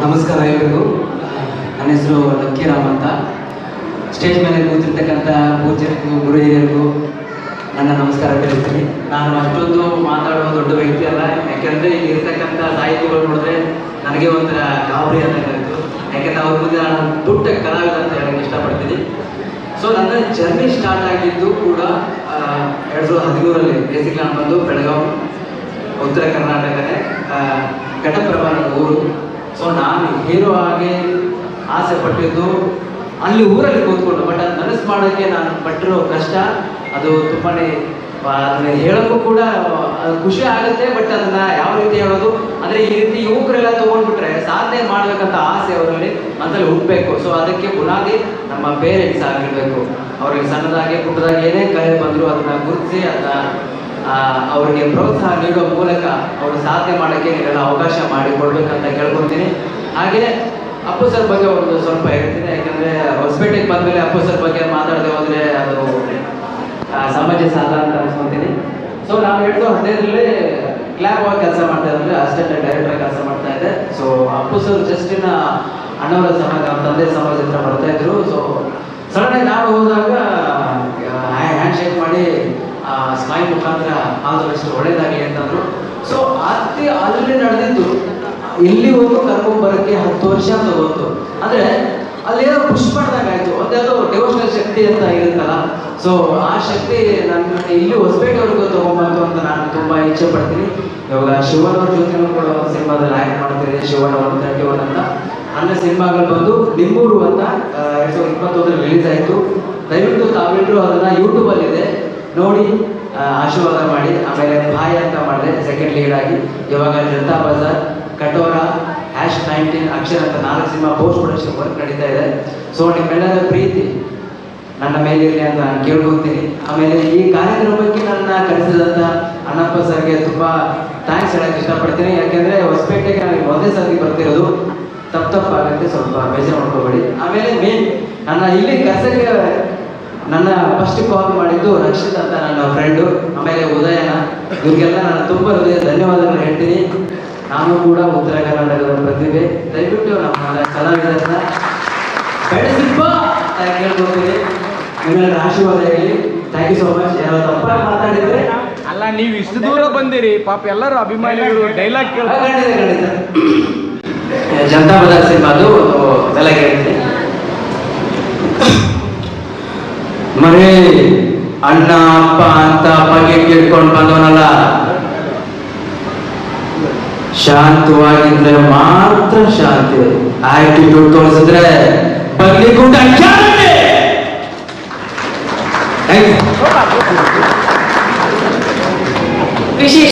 ನಮಸ್ಕಾರ ಎಲ್ಲರಿಗೂ ನನ್ನ ಹೆಸರು ಲಕ್ಕಿರಾಮ್ ಅಂತ. ಸ್ಟೇಜ್ ಮೇಲೆ ಕೂತಿರ್ತಕ್ಕಂಥ ಪೂಜ್ಯರಿಗೂ ಗುರು ಹಿರಿಯರಿಗೂ ನನ್ನ ನಮಸ್ಕಾರ ತಿಳಿಸ್ತೀನಿ. ನಾನು ಅಷ್ಟೊಂದು ಮಾತಾಡುವ ದೊಡ್ಡ ವ್ಯಕ್ತಿ ಅಲ್ಲ. ಯಾಕೆಂದರೆ ಇಲ್ಲಿ ಇರ್ತಕ್ಕಂಥ ಸಾಹಿತಿಗಳು ನೋಡಿದ್ರೆ ನನಗೆ ಒಂಥರ ಗಾಬರಿ ಅನ್ನೋದಾಯಿತು ಯಾಕೆಂದ್ರೆ ಅವ್ರ ಮುಂದೆ ನಾನು ದೊಡ್ಡ ಕಲಾವಿದ ಅಂತ ಹೇಳಕ್ಕೆ ಇಷ್ಟಪಡ್ತೀನಿ. ಸೊ ನನ್ನ ಜರ್ನಿ ಸ್ಟಾರ್ಟ್ ಆಗಿದ್ದು ಕೂಡ ಎರಡು ಸಾವಿರದ ಹದಿಮೂರಲ್ಲಿ ಬೇಸಿಕ್ ನಾನು ಬಂದು ಬೆಳಗಾವಿ, ಉತ್ತರ ಕರ್ನಾಟಕನೇ ಘಟಪ್ರಭಾ ಊರು. ಸೊ ನಾನು ಹೀರೋ ಹಾಗೆ ಆಸೆ ಪಟ್ಟಿದ್ದು ಅಲ್ಲಿ ಊರಲ್ಲಿ ಕೂತ್ಕೊಂಡು ಬಟ್ ಅದು ನನಸು ಮಾಡೋಕ್ಕೆ ನಾನು ಪಟ್ಟಿರೋ ಕಷ್ಟ, ಅದು ತುಂಬಾ ಅದನ್ನ ಹೇಳೋಕ್ಕೂ ಕೂಡ ಖುಷಿ ಆಗುತ್ತೆ ಬಟ್ ಅದನ್ನ ಯಾವ ರೀತಿ ಹೇಳೋದು? ಅಂದರೆ ಈ ರೀತಿ ಯುವಕರೆಲ್ಲ ತಗೊಂಡ್ಬಿಟ್ರೆ ಸಾಧನೆ ಮಾಡಬೇಕಂತ ಆಸೆ ಅವರಲ್ಲಿ ಮನಸ್ಸಲ್ಲಿ ಹುಟ್ಟಬೇಕು ಸೊ ಅದಕ್ಕೆ ಬುನಾದಿ ನಮ್ಮ ಪೇರೆಂಟ್ಸ್ ಆಗಿರಬೇಕು. ಅವ್ರಿಗೆ ಸಣ್ಣದಾಗಿ, ಪುಟ್ಟದಾಗಿ ಏನೇ ಕರೆ ಬಂದರೂ ಅದನ್ನ ಗುರುತಿಸಿ, ಅದನ್ನ ಅವರಿಗೆ ಪ್ರೋತ್ಸಾಹ ನೀಡುವ ಮೂಲಕ ಅವರು ಸಾಧನೆ ಮಾಡೋಕ್ಕೆ ನೀವೆಲ್ಲ ಅವಕಾಶ ಮಾಡಿಕೊಡ್ಬೇಕಂತ ಕೇಳ್ಕೊತೀನಿ ಹಾಗೆಯೇ ಅಪ್ಪು ಸರ್ ಬಗ್ಗೆ ಒಂದು ಸ್ವಲ್ಪ ಹೇಳ್ತೀನಿ, ಯಾಕಂದರೆ ಹೊಸಪೇಟೆಗೆ ಬಂದಮೇಲೆ ಅಪ್ಪು ಸರ್ ಬಗ್ಗೆ ಮಾತಾಡದೆ ಹೋದರೆ ಅದು ಸಮಾಜ ಸಾಲ ಅಂತ ಅನ್ಸ್ಕೊತೀನಿ. ಸೊ ನಾವು ಸಾವಿರದ ಹದಿನೈದರಲ್ಲಿ ಕ್ಲಾಬ್ ಆಗಿ ಕೆಲಸ ಮಾಡ್ತಾ ಇದ್ದರೆ ಅಸಿಸ್ಟೆಂಟ್ ಡೈರೆಕ್ಟರ್ ಕೆಲಸ ಮಾಡ್ತಾ ಇದ್ದೆ. ಸೊ ಅಪ್ಪು ಸರ್ ಜಸ್ಟ್ ಇನ್ನ ಅಣ್ಣವರ ಸಮಾಜ ನಮ್ಮ ತಂದೆ ಸಮಾಜ ಹತ್ರ ಬರ್ತಾ ಇದ್ರು. ಸೊ ಸಡನ್ ನಾವು ಹೋದಾಗ ಹ್ಯಾಂಡ್ ಶೇಕ್ ಮಾಡಿ ಸ್ಮೈಲ್ ಮುಖಾಂತರ ಆದಷ್ಟು ಒಳ್ಳೇದಾಗಲಿ ಅಂತಂದ್ರು. ಸೊ ಅತಿ ಅಲ್ಲಿ ನಡೆದಿದ್ದು. ಇಲ್ಲಿವರೆಗೂ ಕರ್ಕೊಂಡ್ ಬರೋಕ್ಕೆ ಹತ್ತು ವರ್ಷ ತಗೋತು ಅಂದ್ರೆ ಅಲ್ಲೇನೋ ಖುಷಿ ಮಾಡಿದಾಗ ಆಯ್ತು. ಅದ್ಯಾವುದೋ ಡೆವೋಷನಲ್ ಶಕ್ತಿ ಅಂತ ಇರುತ್ತಲ್ಲ. ಸೊ ಆ ಶಕ್ತಿ ನನ್ನ ಇಲ್ಲಿ ಹೊಸಪೇಟೆವರೆಗೂ ತಗೊಂಬಂತು ಅಂತ ನಾನು ತುಂಬಾ ಇಚ್ಛೆ ಪಡ್ತೀನಿ. ಇವಾಗ ಶಿವನ ಜೊತೆ ಕೂಡ ಒಂದು ಸಿನಿಮಾದಲ್ಲಿ ಆಕ್ಟ್ ಮಾಡ್ತೀನಿ ಶಿವನ ಒನ್ ತರ್ಟಿ ಒನ್ ಅಂತ. ನನ್ನ ಸಿನಿಮಾಗಳು ಬಂದು ನಿಮ್ಮೂರು ಅಂತ ಎರಡು ಸಾವಿರದ ಇಪ್ಪತ್ತೊಂದರಲ್ಲಿ ರಿಲೀಸ್ ಆಯಿತು. ದಯವಿಟ್ಟು ತಾವೆಲ್ಲರೂ ಅದನ್ನ ಯೂಟ್ಯೂಬಲ್ಲಿದೆ ನೋಡಿ ಆಶೀರ್ವಾದ ಮಾಡಿ, ಆಮೇಲೆ ಭಾಯ್ ಅಂತ ಮಾಡಿದೆ ಸೆಕೆಂಡ್ ಲೀಡ್ ಆಗಿ. ಇವಾಗ ಜನತಾ ಬಜಾರ್, ಕಟೋರ ಹ್ಯಾಶ್ ನೈನ್ಟೀನ್ ಅಕ್ಷರ ಅಂತ ನಾಲ್ಕು ಸಿನಿಮಾ ಪೋಸ್ಟ್ ಪ್ರೊಡಕ್ಷನ್ ವರ್ಕ್ ನಡೀತಾ ಇದೆ. ಸೊ ನಿಮ್ಮೆಲ್ಲರ ಪ್ರೀತಿ ನನ್ನ ಮೇಲಿರಲಿ ಅಂತ ನಾನು ಕೇಳ್ಕೊತೀನಿ. ಆಮೇಲೆ ಈ ಕಾರ್ಯಕ್ರಮಕ್ಕೆ ನನ್ನ ಕರೆಸಿದಂಥ ಅಣ್ಣಪ್ಪ ಸರ್ಗೆ ತುಂಬ ಥ್ಯಾಂಕ್ಸ್ ಹೇಳಕ್ಕೆ ಇಷ್ಟಪಡ್ತೀನಿ. ಯಾಕೆಂದರೆ ಹೊಸಪೇಟೆಗೆ ನನಗೆ ಒಂದೇ ಸರ್ತಿ ಬರ್ತಿರೋದು. ತಪ್ಪು ತಪ್ಪಾಗುತ್ತೆ, ಸ್ವಲ್ಪ ಬೇಜಾರು ಮಾಡ್ಕೋಬೇಡಿ. ಆಮೇಲೆ ಮೇನ್ ನನ್ನ ಇಲ್ಲಿ ಕರ್ಸಕ್ಕೆ ನನ್ನ ಫಸ್ಟ್ ಕಾಲ್ ಮಾಡಿದ್ದು ರಕ್ಷಿತ್ ಅಂತ ನನ್ನ ಫ್ರೆಂಡು ಆಮೇಲೆ ಉದಯನ. ಇವ್ರಿಗೆಲ್ಲ ನಾನು ತುಂಬ ಹೃದಯ ಧನ್ಯವಾದಗಳು ಹೇಳ್ತೀನಿ. ನಾನು ಕೂಡ ಉತ್ತರ ಕರ್ನಾಟಕದ ಪ್ರತಿಭೆ. ದಯವಿಟ್ಟು ನಮ್ಮ ಕಲಾವಿದರನ್ನ ಬೆಳೆಸಿಪ್ಪ ಅಂತ ಕೇಳ್ಕೊತೀನಿ ನಿಮ್ಮೆಲ್ಲರ ಆಶೀರ್ವಾದ ಹೇಳಿ ಥ್ಯಾಂಕ್ ಯು ಸೋ ಮಚ್ ಯಾರು ತಪ್ಪ ಮಾತಾಡಿದ್ರೆ ಅಲ್ಲ ನೀವು ಇಷ್ಟು ದೂರ ಬಂದಿರಿ. ಪಾಪ ಎಲ್ಲರೂ ಅಭಿಮಾನಿಗಳು ಡೈಲಾಗ್ ಕೇಳ ಜನತಾ ಬದಲಾಯಿಸಿ ಸಿನಿಮಾದು ಅಣ್ಣ ಅಪ್ಪ ಅಂತ ಅಪ್ಪಗೆ ಕೇಳ್ಕೊಂಡು ಬಂದವನಲ್ಲ? ಶಾಂತವಾಗಿದ್ರೆ ಮಾತ್ರ ಶಾಂತಿ. ಆಟಿಟ್ಯೂಡ್ ತೋರಿಸಿದ್ರೆ ಬಗ್ಲಿಗುಂಡ ಕೂಡ ವಿಶೇಷ